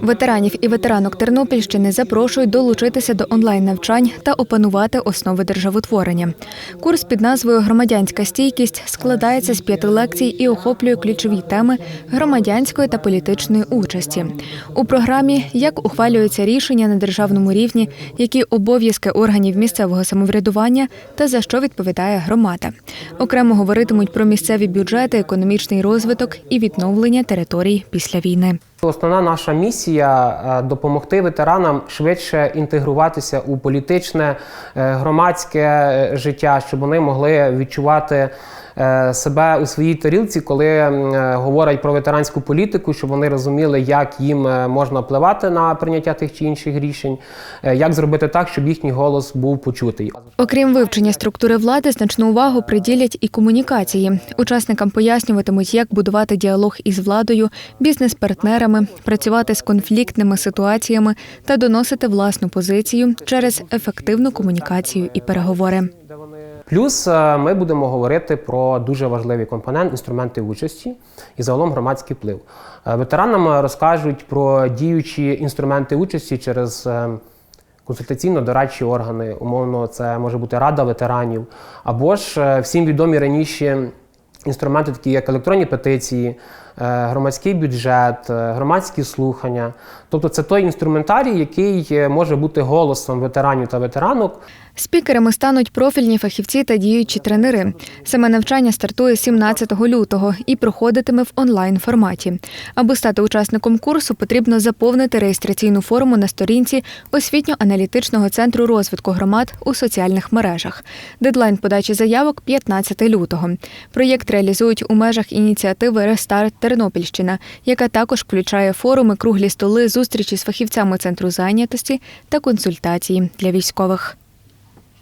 Ветеранів і ветеранок Тернопільщини запрошують долучитися до онлайн-навчань та опанувати основи державотворення. Курс під назвою Громадянська стійкість складається з п'яти лекцій і охоплює ключові теми громадянської та політичної участі. У програмі як ухвалюються рішення на державному рівні, які обов'язки органів місцевого самоврядування та за що відповідає громада. Окремо говоритимуть про місцеві бюджети, економічний розвиток і відновлення територій після війни. Основна наша місія е, допомогти ветеранам швидше інтегруватися у політичне, е, громадське е, життя, щоб вони могли відчувати себе у своїй тарілці, коли е, говорять про ветеранську політику, щоб вони розуміли, як їм е, можна впливати на прийняття тих чи інших рішень, е, як зробити так, щоб їхній голос був почутий. Окрім вивчення структури влади, значну увагу приділять і комунікації. Учасникам пояснюватимуть, як будувати діалог із владою, бізнес-партнерами, працювати з конфліктними ситуаціями та доносити власну позицію через ефективну комунікацію і переговори. Плюс е, ми будемо говорити про дуже важливий компонент інструменти участі і загалом громадський вплив. Е, Ветеранам е, розкажуть про діючі інструменти участі через консультаційно-дорадчі органи. Умовно, це може бути рада ветеранів, або ж всім відомі раніше інструменти, такі як електронні петиції, громадський бюджет, е, громадські слухання. Тобто це той інструментарій, який е, може бути голосом ветеранів та ветеранок. Спікерами стануть профільні фахівці та діючі тренери. Саме навчання стартує 17 лютого і проходитиме в онлайн форматі. Аби стати учасником курсу, потрібно заповнити реєстраційну форму на сторінці освітньо-аналітичного центру розвитку громад у соціальних мережах. Дедлайн подачі заявок 15 лютого. Проєкт реалізують у межах ініціативи Рестарт Тернопільщина, яка також включає форуми, круглі столи, зустрічі з фахівцями центру зайнятості та консультації для військових.